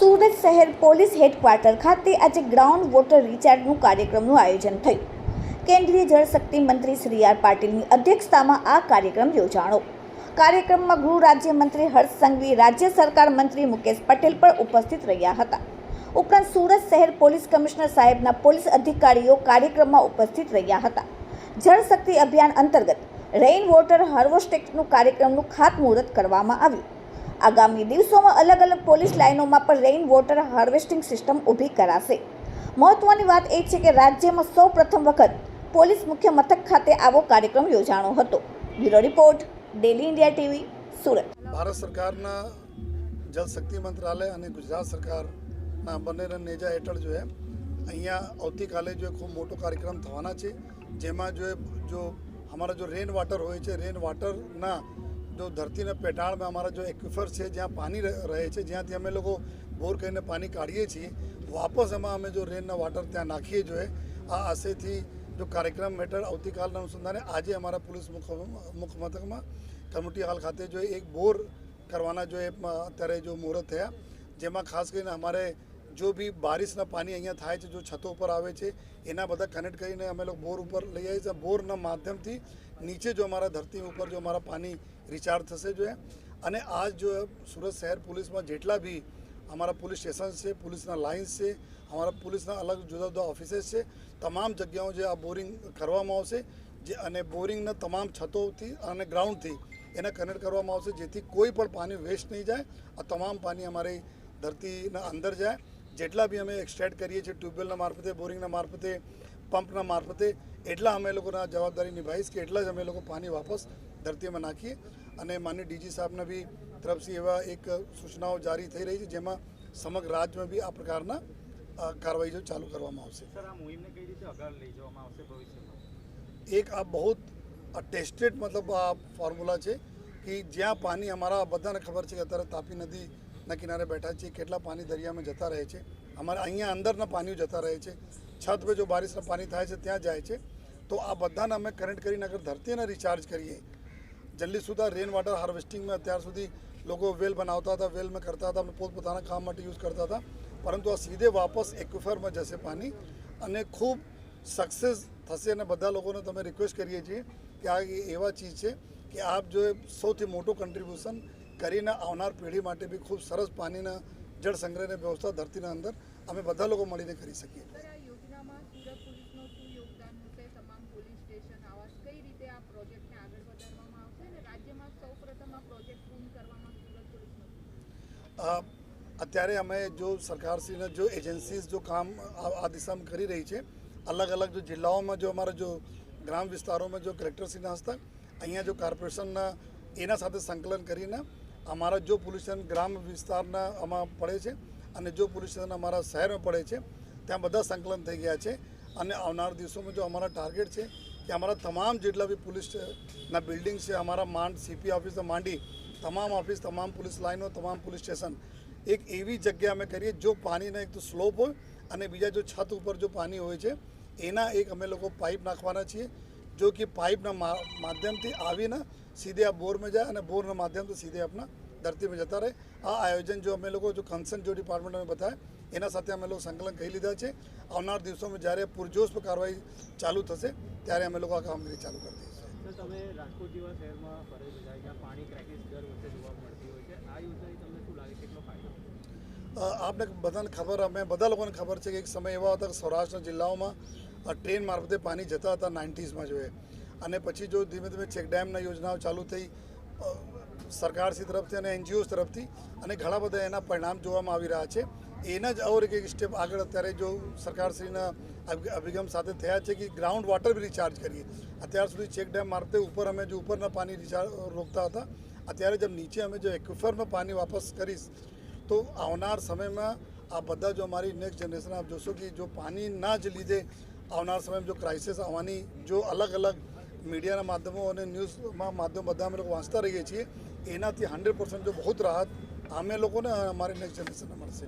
સુરત શહેર police headquarter ખાતે આજે ગ્રાઉન્ડ વોટર રિચાર્જનું કાર્યક્રમનું આયોજન થયું. કેન્દ્રીય જળશક્તિ મંત્રી શ્રી આર પાટીલની અધ્યક્ષતામાં આ કાર્યક્રમ યોજાણો. કાર્યક્રમમાં ગૃહ રાજ્યમંત્રી હર્ષ સંઘવી, રાજ્ય સરકાર મંત્રી મુકેશ પટેલ પણ ઉપસ્થિત રહ્યા હતા. ઉપરાંત સુરત શહેર પોલીસ કમિશનર સાહેબના પોલીસ અધિકારીઓ કાર્યક્રમમાં ઉપસ્થિત રહ્યા હતા. જળશક્તિ અભિયાન અંતર્ગત રેઇન વોટર હાર્વેસ્ટિંગનું કાર્યક્રમનું ખાતમુહૂર્ત કરવામાં આવ્યું. આગામી દિવસોમાં અલગ અલગ પોલીસ લાઇનોમાં પણ રેઇન વોટર હાર્વેસ્ટિંગ સિસ્ટમ ઊભી કરાશે. મહત્વની વાત એ છે કે રાજ્યમાં સૌ પ્રથમ વખત પોલીસ મુખ્ય મથક ખાતે આવો કાર્યક્રમ યોજાણો હતો. Bureau report daily India TV Surat. Bharat સરકારના જલશક્તિ મંત્રાલય અને ગુજરાત સરકારના બંનેના નેજા હેઠળ જો એ અહીંયા આવતીકાલે જો ખૂબ મોટો કાર્યક્રમ થવાના છે. જેમાં જો જો અમારા જો રેન વોટર હોય છે રેન વોટરના જો ધરતીના પેટાળમાં અમારા જો એક્વિફર છે, જ્યાં પાણી રહે છે, જ્યાંથી અમે લોકો બોર કરીને પાણી કાઢીએ છીએ, વાપસ એમાં અમે જો રેનના વોટર ત્યાં નાખીએ જોઈએ. આ આશયથી જો કાર્યક્રમ હેઠળ આવતીકાલના અનુસંધાને આજે અમારા પોલીસ મુખ, મુખમથકમાં કમ્યુનિટી હોલ ખાતે જો એક બોર કરવાના જો અત્યારે જો મુહૂર્ત થયા, જેમાં ખાસ કરીને અમારે જો બી બારિશના પાણી અહીંયા થાય છે જો છતો ઉપર આવે છે એના બધા કનેક્ટ કરીને અમે લોકો બોર ઉપર લઈ આવીએ છીએ. બોરના માધ્યમથી નીચે જો અમારા ધરતી ઉપર જો અમારા પાણી રિચાર્જ થશે જો અને આજ જો સુરત શહેર પોલીસમાં જેટલા બી અમારા પોલીસ સ્ટેશન છે, પોલીસના લાઇન્સ છે, અમારા પોલીસના અલગ જુદા જુદા ઓફિસેસ છે, તમામ જગ્યાઓ જે આ બોરિંગ કરવામાં આવશે, જે અને બોરિંગના તમામ છતોથી અને ગ્રાઉન્ડથી એને કનેક્ટ કરવામાં આવશે, જેથી કોઈ પણ પાણી વેસ્ટ નહીં જાય, આ તમામ પાણી અમારી ધરતીના અંદર જાય જેટલા બી અમે એક્સટ્રેક્ટ કરીએ છીએ ટ્યુબવેલના મારફતે બોરિંગના મારફતે પંપના મારફતે એટલા અમે લોકોના જવાબદારી નિભાવીશ કે એટલા જ અમે લોકો પાણી વાપસ ધરતીમાં નાખીએ. અને માન્ય ડીજી સાહેબના બી તરફથી એવા એક સૂચનાઓ જારી થઈ રહી છે જેમાં સમગ્ર રાજ્યમાં બી આ પ્રકારના અ, કાર્યવાહી ચાલુ કરવામાં આવશે. એક આ બહુ ટેસ્ટેડ મતલબ આ ફોર્મ્યુલા છે કે જ્યાં પાણી અમારા બધાને ખબર છે કે અત્યારે તાપી નદીના કિનારે બેઠા છીએ, કેટલા પાણી દરિયામાં જતા રહે છે. અમારા અહીંયા અંદરના પાણીઓ જતા રહે છે. છત પર જો બારિશના પાણી થાય છે, ત્યાં જાય છે. તો આ બધાને અમે કરંટ કરીને અગર ધરતીને રિચાર્જ કરીએ. જલ્દી સુધા રેન વોટર હાર્વેસ્ટિંગમાં અત્યાર સુધી લોકો વેલ બનાવતા હતા વેલમાં કરતા હતા પોતપોતાના કામ માટે યુઝ કરતા હતા. પરંતુ આ સીધે વાપસ એક્વિફરમાં જશે પાણી અને ખૂબ સક્સેસ થશે અને બધા લોકોને તમે રિક્વેસ્ટ કરીએ છીએ કે આ એવા ચીજ છે કે આપ જો સૌથી મોટું કન્ટ્રીબ્યુશન કરીને આવનાર પેઢી માટે બી ખૂબ સરસ પાણીના જળ સંગ્રહની વ્યવસ્થા ધરતીના અંદર અમે બધા લોકો મળીને કરી શકીએ. અત્યારે અમે જો સરકારશ્રીના જો એજન્સીઝ જો કામ આ આ દિશામાં કરી રહી છે અલગ અલગ જો જિલ્લાઓમાં જો અમારા જો ગ્રામ વિસ્તારોમાં જો કલેક્ટરશ્રીના હસ્તક અહીંયા જો કોર્પોરેશનના એના સાથે સંકલન કરીને અમારા જો પોલીસ સ્ટેશન ગ્રામ વિસ્તારના આમાં પડે છે અને જો પોલીસ સ્ટેશન અમારા શહેરમાં પડે છે, ત્યાં બધા સંકલન થઈ ગયા છે અને આવનાર દિવસોમાં જો અમારા ટાર્ગેટ છે કે અમારા તમામ જેટલા બી પોલીસ ના બિલ્ડિંગ છે, અમારા માંડ સીપી ઓફિસથી માંડી, તમામ ઓફિસ, તમામ પોલીસ લાઈનો, તમામ પોલીસ સ્ટેશન, એક એવી જગ્યા અમે કરીએ જો પાણીના એક તો સ્લોપ હોય અને બીજા જો છત ઉપર જો પાણી હોય છે, એના એક અમે લોકો પાઇપ નાખવાના છીએ. જો કે પાઇપના માધ્યમથી આવીને સીધે આ બોરમાં જાય અને બોરના માધ્યમથી સીધે આપણા ધરતીમાં જતા રહે આ આયોજન જો અમે લોકો જો કન્સર્ન જો ડિપાર્ટમેન્ટ અમે બતાવે એના સાથે અમે લોકો સંકલન કરી લીધા છે આવનાર દિવસોમાં જ્યારે પૂરજોશ પર કાર્યવાહી ચાલુ થશે ત્યારે અમે લોકો આ કામગીરી ચાલુ કરી દઈશું તમે રાજકોટ જેવા શહેરમાં ફરજ બજાવી પાણી ક્રેકીસ દર વર્ષે જોવા મળતી હોય છે. આ યોજનાથી તમને શું લાગે કેટલો ફાયદો? આપને બધાને ખબર અમે બધા લોકોને ખબર છે કે એક સમય એવા હતા કે સૌરાષ્ટ્રના જિલ્લાઓમાં ટ્રેન મારફતે પાણી જતા હતા નાઇન્ટીઝમાં જોઈએ અને પછી જો ધીમે ધીમે ચેક ડેમના યોજનાઓ ચાલુ થઈ સરકારશ્રી તરફથી અને એનજીઓ તરફથી અને ઘણા બધા એના પરિણામ જોવામાં આવી રહ્યા છે. એના જ ઓર એક સ્ટેપ આગળ અત્યારે જો સરકારશ્રીના અભિગમ સાથે થયા છે કે ગ્રાઉન્ડ વોટર બી રિચાર્જ કરીએ. અત્યાર સુધી ચેક ડેમ મારતે ઉપર અમે જો ઉપરના પાણી રિચાર્જ રોકતા હતા. અત્યારે જબ નીચે અમે જો એક્વિફરમાં પાણી વાપસ કરીશ, તો આવનાર સમયમાં આ બધા જો અમારી નેક્સ્ટ જનરેશન આપ જોશો કે જો પાણીના જ લીધે આવનાર સમયમાં જો ક્રાઇસિસ આવવાની, જો અલગ અલગ મીડિયાના માધ્યમો અને ન્યૂઝમાં માધ્યમ બધા અમે લોકો વાંચતા રહીએ છીએ. એનાથી હંડ્રેડ પર્સન્ટ જો બહુ રાહત અમે લોકોને અમારી નેક્સ્ટ જનરેશનને મળશે.